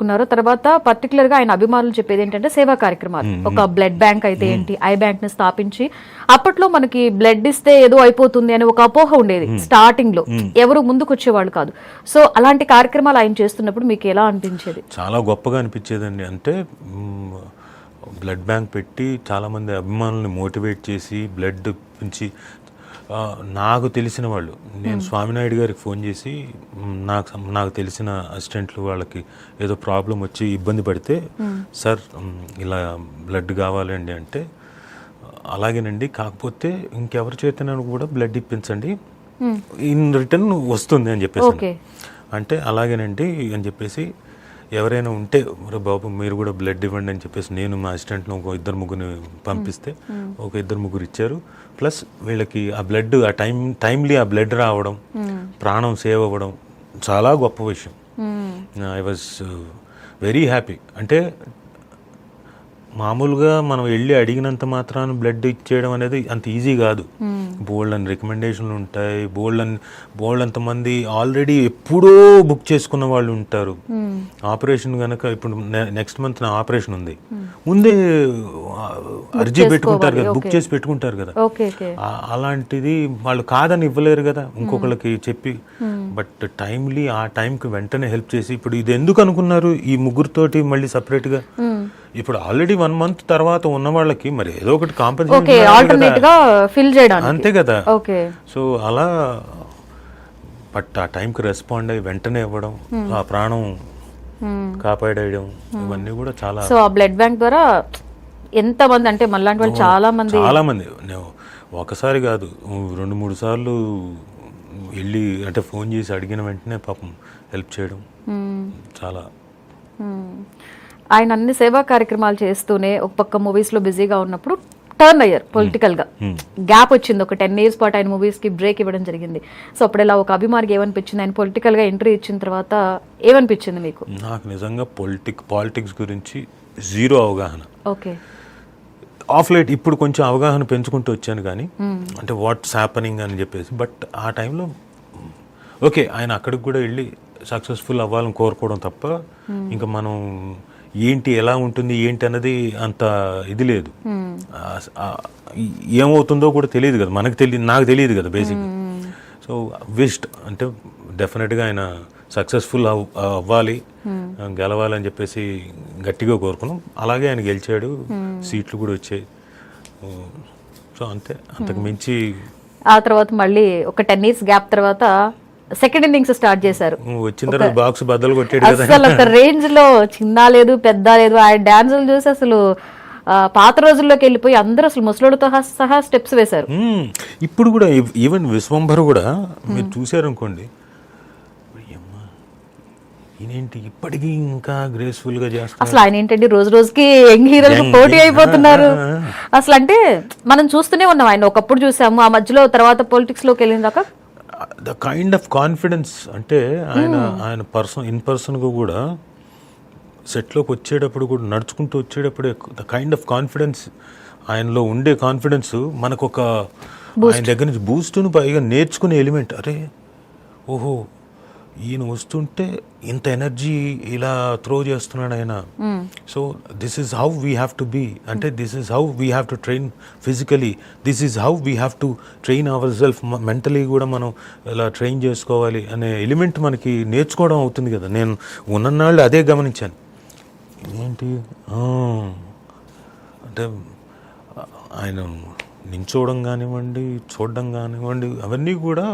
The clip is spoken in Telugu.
నేర్చుకున్నారో తర్వాత పర్టికులర్గా ఆయన అభిమానులు చెప్పేది ఏంటంటే సేవా కార్యక్రమాలు. ఒక బ్లడ్ బ్యాంక్ అయితే ఏంటి? ఐ బ్యాంక్ని స్థాపించి అప్పట్లో మనకి బ్లడ్ ఇస్తే ఏదో అయిపోతుంది అని ఒక అపోహ ఉండేది స్టార్టింగ్లో. ఎవరు ముందుకు వచ్చేవాళ్ళు కాదు. సో అలాంటి కార్యక్రమాలు ఆయన చేస్తున్నప్పుడు మీకు ఎలా అనిపించేది? చాలా గొప్పగా అనిపించేదండి. అంటే బ్లడ్ బ్యాంక్ పెట్టి చాలామంది అభిమానుల్ని మోటివేట్ చేసి బ్లడ్ నుంచి నాకు తెలిసిన వాళ్ళు నేను స్వామినాయుడు గారికి ఫోన్ చేసి నాకు నాకు తెలిసిన అసిస్టెంట్లు వాళ్ళకి ఏదో ప్రాబ్లం వచ్చి ఇబ్బంది పడితే సార్ మ్, ఇలా బ్లడ్ కావాలండి అంటే అలాగేనండి కాకపోతే ఇంకెవరి చేతన కూడా బ్లడ్ ఇప్పించండి. ఇన్ రిటర్న్ వస్తుంది అని చెప్పేసి అంటే అలాగేనండి అని చెప్పేసి ఎవరైనా ఉంటే "ఒరే బాబు మీరు కూడా బ్లడ్ ఇవ్వండి అని చెప్పేసి నేను మా అసిస్టెంట్ను ఒక ఇద్దరు ముగ్గురిని పంపిస్తే ఒక ఇద్దరు ముగ్గురు ఇచ్చారు. ప్లస్ వీళ్ళకి ఆ బ్లడ్ ఆ టైం టైమ్లీ ఆ బ్లడ్ రావడం ప్రాణం సేవ్ అవ్వడం చాలా గొప్ప విషయం. I was very happy. అంటే మామూలుగా మనం వెళ్ళి అడిగినంత మాత్రాన బ్లడ్ ఇచ్చేయడం అనేది అంత ఈజీ కాదు. బోల్డ్ అని రికమెండేషన్లు ఉంటాయి. బోల్డ్ అని బోల్డ్ అంతమంది ఆల్రెడీ ఎప్పుడో బుక్ చేసుకున్న వాళ్ళు ఉంటారు. ఆపరేషన్ కనుక ఇప్పుడు నెక్స్ట్ మంత్ నా ఆపరేషన్ ఉంది. ముందే ఆ, అర్జీ పెట్టుకుంటారు కదా బుక్ చేసి పెట్టుకుంటారు కదా. అలాంటిది వాళ్ళు కాదని ఇవ్వలేరు కదా ఇంకొకళ్ళకి చెప్పి. బట్ టైమ్లీ ఆ టైంకి వెంటనే హెల్ప్ చేసి ఇప్పుడు ఇది ఎందుకు అనుకున్నారు ఈ ముగ్గురితోటి మళ్ళీ separate గా? ఇప్పుడు ఆల్రెడీ వన్ మంత్ తర్వాత ఉన్న వాళ్ళకి మరి ఏదో ఒకటి కాంపెన్సేషన్ అంతే కదా. ఓకే సో అలా బట్ ఆ టైంకి రెస్పాండ్ అయ్యి వెంటనే ఇవ్వడం ఆ ప్రాణం కాపాడేయడం ఇవన్నీ కూడా చాలా సో ఆ బ్లడ్ బ్యాంక్ ద్వారా ఎంత మంది అంటే మళ్ళాంటి వాళ్ళు చాలా మంది చాలా మంది నేను ఒకసారి కాదు రెండు మూడు సార్లు వెళ్ళి అంటే ఫోన్ చేసి అడిగిన వెంటనే పాపం హెల్ప్ చేయడం చాలా. ఆయన అన్ని సేవా కార్యక్రమాలు చేస్తూనే ఒక పక్క మూవీస్లో బిజీగా ఉన్నప్పుడు టర్న్ అయ్యారు పొలిటికల్గా. గ్యాప్ వచ్చింది. ఒక టెన్ ఇయర్స్ పాటు ఆయన మూవీస్కి బ్రేక్ ఇవ్వడం జరిగింది. సో అప్పుడు ఇలా ఒక అభిమానికి ఏమనిపించింది? ఆయన పొలిటికల్గా ఎంట్రీ ఇచ్చిన తర్వాత ఏమనిపించింది మీకు? నాకు నిజంగా పొలిటిక్ పాలిటిక్స్ గురించి జీరో అవగాహన. ఓకే ఆఫ్ లైట్ ఇప్పుడు కొంచెం అవగాహన పెంచుకుంటూ వచ్చాను కానీ అంటే వాట్స్ హ్యాపనింగ్ అని చెప్పేసి బట్ ఆ టైంలో ఓకే ఆయన అక్కడికి కూడా వెళ్ళి సక్సెస్ఫుల్ అవ్వాలని కోరుకోవడం తప్ప ఇంకా మనం ఏంటి ఎలా ఉంటుంది ఏంటి అన్నది అంత ఇది లేదు. ఏమవుతుందో కూడా తెలియదు కదా. మనకు తెలియదు నాకు తెలియదు కదా బేసిక్ సో విస్ట్ అంటే డెఫినెట్గా ఆయన సక్సెస్ఫుల్ అవ్ అవ్వాలి గెలవాలి అని చెప్పేసి గట్టిగా కోరుకున్నాం. అలాగే ఆయన గెలిచాడు సీట్లు కూడా వచ్చాయి. సో అంతే. అంతకు మించి ఆ తర్వాత మళ్ళీ ఒక టెన్ ఇయర్స్ గ్యాప్ తర్వాత సెకండ్ ఇన్నింగ్స్ స్టార్ట్ చేశారు. వచ్చిన తర్వాత బాక్స్ బద్దలు కొట్టాడు అసలు ఒక రేంజ్లో చిన్న లేదు పెద్ద లేదు. ఆయన డాన్సులు చూసి అసలు పాత రోజుల్లోకి వెళ్ళిపోయి అందరూ అసలు ముసలోడితో సహా స్టెప్స్ వేశారు. ఇప్పుడు కూడా ఈవ్- ఈవెన్ విశ్వంభర్ కూడా మీరు చూసారనుకోండి ఈయనేంటి ఇప్పటికీ ఇంకా గ్రేస్ఫుల్గా చేస్తారు అసలు ఆయన ఏంటండి రోజు రోజుకి యంగ్ హీరోలకు Young, పోటీ. అయిపోతున్నారు. అసలు అంటే మనం చూస్తూనే ఉన్నాం ఆయన ఒకప్పుడు చూసాము ఆ మధ్యలో తర్వాత పొలిటిక్స్లోకి వెళ్ళిన దాకా ద కైండ్ ఆఫ్ కాన్ఫిడెన్స్ అంటే ఆయన ఆయన పర్సన్ ఇన్ పర్సన్గా కూడా సెట్లోకి వచ్చేటప్పుడు కూడా నడుచుకుంటూ వచ్చేటప్పుడు ద కైండ్ ఆఫ్ కాన్ఫిడెన్స్ ఆయనలో ఉండే కాన్ఫిడెన్స్ మనకు ఒక ఆయన దగ్గర నుంచి బూస్ట్ను పైగా నేర్చుకునే ఎలిమెంట్ అరే ఓహో ఈయన వస్తుంటే ఇంత ఎనర్జీ ఇలా త్రో చేస్తున్నాడు ఆయన. So this is how we have to be. అంటే this is how we have to train physically. This is how we have to train our self. Mentally కూడా మనం ఇలా ట్రైన్ చేసుకోవాలి అనే ఎలిమెంట్ మనకి నేర్చుకోవడం అవుతుంది కదా. నేను ఉన్ననాళ్ళు అదే గమనించాను. ఏంటి? అంటే ఆయన నించోవడం కానివ్వండి చూడడం కానివ్వండి అవన్నీ కూడా